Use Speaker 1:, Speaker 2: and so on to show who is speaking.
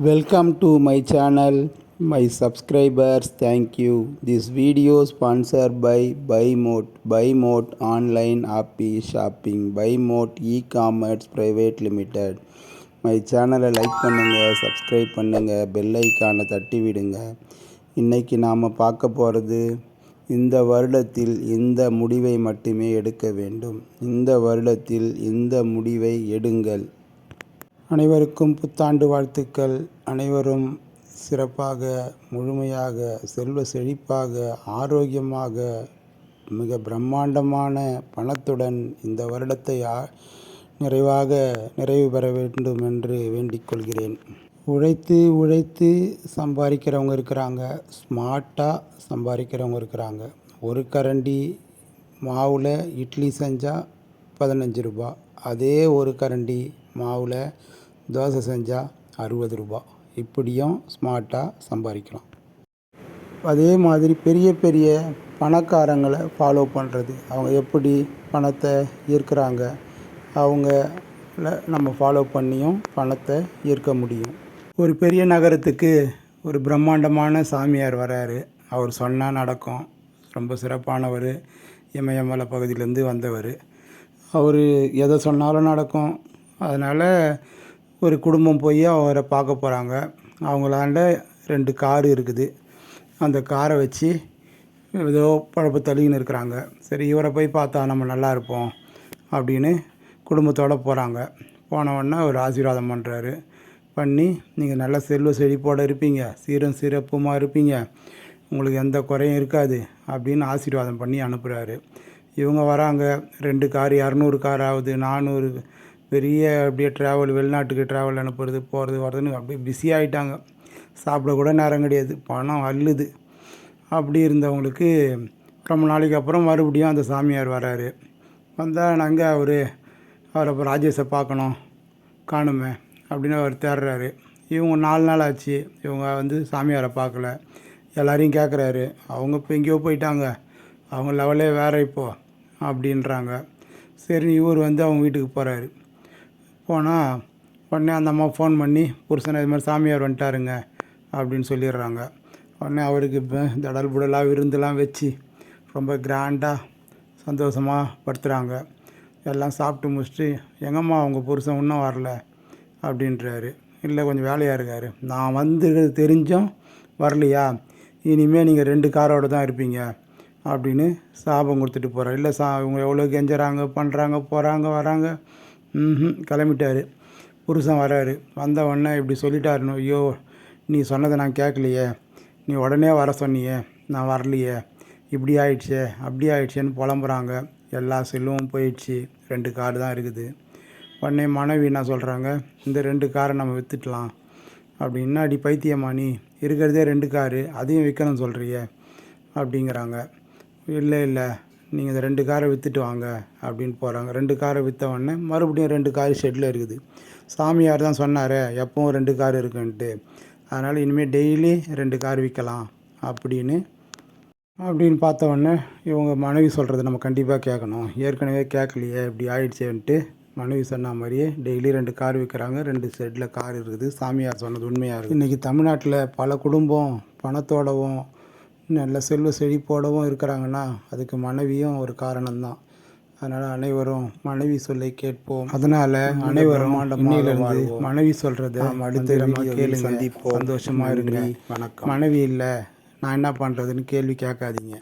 Speaker 1: Welcome to my channel, my subscribers. Thank you. This video sponsored by BuyMote. BuyMote online happy shopping. BuyMote e-commerce private limited. My சேனலை like பண்ணுங்கள் subscribe பண்ணுங்கள் bell ஐக்கானை தட்டி விடுங்க இன்றைக்கி நாம் பார்க்க போகிறது இந்த வருடத்தில் இந்த முடிவை மட்டுமே எடுக்க வேண்டும் இந்த வருடத்தில் இந்த முடிவை எடுங்கள் அனைவருக்கும் புத்தாண்டு வாழ்த்துக்கள். அனைவரும் சிறப்பாக முழுமையாக செல்வ செழிப்பாக ஆரோக்கியமாக மிக பிரம்மாண்டமான பணத்துடன் இந்த வருடத்தை நிறைவாக நிறைவு பெற வேண்டும் என்று வேண்டிக்கொள்கிறேன் உழைத்து உழைத்து சம்பாதிக்கிறவங்க இருக்கிறாங்க. ஸ்மார்ட்டாக சம்பாதிக்கிறவங்க இருக்கிறாங்க. ஒரு கரண்டி மாவில் இட்லி செஞ்சால் பதினஞ்சு ரூபா. அதே ஒரு கரண்டி மாவில் தோசை செஞ்சால் அறுபது ரூபா. இப்படியும் ஸ்மார்ட்டாக சம்பாதிக்கலாம் அதே மாதிரி பெரிய பெரிய பணக்காரங்களை ஃபாலோ பண்ணுறது அவங்க எப்படி பணத்தை ஈர்க்கிறாங்க அவங்கள நம்ம ஃபாலோ பண்ணியும் பணத்தை ஈர்க்க முடியும். ஒரு பெரிய நகரத்துக்கு ஒரு பிரம்மாண்டமான சாமியார் வராரு. அவர் சொன்னால் நடக்கும். ரொம்ப சிறப்பானவர். இமயமலை பகுதியிலேருந்து வந்தவர். அவர் எதை சொன்னாலும் நடக்கும். அதனால் ஒரு குடும்பம் போய் அவரை பார்க்க போகிறாங்க அவங்களாண்ட ரெண்டு கார் இருக்குது. அந்த காரை வச்சு ஏதோ பழப்பு தள்ளின்னு இருக்கிறாங்க. சரி இவரை போய் பார்த்தா நம்ம நல்லா இருப்போம் அப்படின்னு குடும்பத்தோடு போகிறாங்க போனவொடனே அவர் ஆசீர்வாதம் பண்ணுறாரு பண்ணி நீங்கள் நல்ல செல்வ செழிப்போடு இருப்பீங்க. சீரும் சிறப்புமாக இருப்பீங்க. உங்களுக்கு எந்த குறையும் இருக்காது அப்படின்னு ஆசீர்வாதம் பண்ணி அனுப்புகிறாரு இவங்க வராங்க. ரெண்டு கார் இரநூறு கார் ஆகுது. நானூறு பெரிய அப்படியே ட்ராவல் வெளிநாட்டுக்கு ட்ராவல் அனுப்புறது போகிறது வர்றதுன்னு அப்படியே பிஸி ஆகிட்டாங்க சாப்பிட கூட நேரம் கிடையாது. பணம் அள்ளுது. அப்படி இருந்தவங்களுக்கு ரொம்ப நாளைக்கு அப்புறம் மறுபடியும் அந்த சாமியார் வராரு. வந்தால் நாங்கள் அவர் அவரை இப்போ ராஜேஷை பார்க்கணும் காணுமே அப்படின்னு அவர் தேடுறாரு. இவங்க நாலு நாள் ஆச்சு. இவங்க வந்து சாமியாரை பார்க்கல. எல்லாரையும் கேட்குறாரு அவங்க இப்போ எங்கேயோ போயிட்டாங்க. அவங்க லெவலே வேறு இப்போது அப்படின்றாங்க. சரி இவர் வந்து அவங்க வீட்டுக்கு போகிறாரு போனால் உடனே அந்த அம்மா ஃபோன் பண்ணி புருஷனை இது மாதிரி சாமியார் வந்துட்டாருங்க அப்படின்னு சொல்லிடுறாங்க. உடனே அவருக்கு இப்போ தடல் புடலாக விருந்தெல்லாம் வச்சு ரொம்ப கிராண்டாக சந்தோஷமாக படுத்துகிறாங்க எல்லாம் சாப்பிட்டு முடிச்சுட்டு எங்கம்மா அவங்க புருஷன் இன்னும் வரல அப்படின்றாரு. இல்லை கொஞ்சம் வேலையாக இருக்காரு. நான் வந்து தெரிஞ்சும் வரலையா? இனிமேல் நீங்கள் ரெண்டு காரோட தான் இருப்பீங்க. அப்படின்னு சாபம் கொடுத்துட்டு போகிறார் இல்லை சா இவங்க எவ்வளோ கெஞ்சுறாங்க பண்ணுறாங்க போகிறாங்க வராங்க. ம் கிளம்பிட்டாரு. புருஷன் வராரு. வந்த உடனே இப்படி சொல்லிட்டாருன்னு ஐயோ நீ சொன்னதை நான் கேட்கலையே. நீ உடனே வர சொன்னியே. நான் வரலையே. இப்படி ஆயிடுச்சே அப்படி ஆயிடுச்சேன்னு புலம்புறாங்க. எல்லா செல்லும் போயிடுச்சு. ரெண்டு கார் தான் இருக்குது. உடனே மனைவி என்ன சொல்கிறாங்க இந்த ரெண்டு காரை நம்ம விற்றுட்டலாம் அப்படின்னா அடி பைத்தியமா நீ இருக்கிறதே ரெண்டு காரு. அதையும் விற்கணும்னு சொல்கிறிய அப்படிங்கிறாங்க. இல்லை இல்லை நீங்கள் இந்த ரெண்டு காரை விற்றுட்டு வாங்க அப்படின்னு போகிறாங்க ரெண்டு காரை விற்ற உடனே மறுபடியும் ரெண்டு கார் ஷெட்டில் இருக்குது. சாமியார் தான் சொன்னாரே எப்பவும் ரெண்டு கார் இருக்குன்ட்டு. அதனால் இனிமேல் டெய்லி ரெண்டு கார் விற்கலாம் அப்படின்னு. அப்படின்னு பார்த்த உடனே இவங்க மனைவி சொல்கிறது நம்ம கண்டிப்பாக கேட்கணும். ஏற்கனவே கேட்கலையே இப்படி ஆயிடுச்சேன்ட்டு மனைவி சொன்ன மாதிரியே டெய்லி ரெண்டு கார் விற்கிறாங்க ரெண்டு ஷெட்டில் கார் இருக்குது. சாமியார் சொன்னது உண்மையாக இருக்குது இன்றைக்கி தமிழ்நாட்டில் பல குடும்பம் பணத்தோடவும் நல்ல செல்வ செழிப்போடவும் இருக்கிறாங்கன்னா அதுக்கு மனைவியும் ஒரு காரணம்தான். அதனால் அனைவரும் மனைவி சொல்லை கேட்போம். அதனால் அனைவரும் இன்னையிலிருந்து மனைவி சொல்கிறத அடுத்த கேள்வி சந்திப்போம். சந்தோஷமாக இருங்க. வணக்கம். மனைவி இல்லை நான் என்ன பண்ணுறதுன்னு கேள்வி கேட்காதீங்க.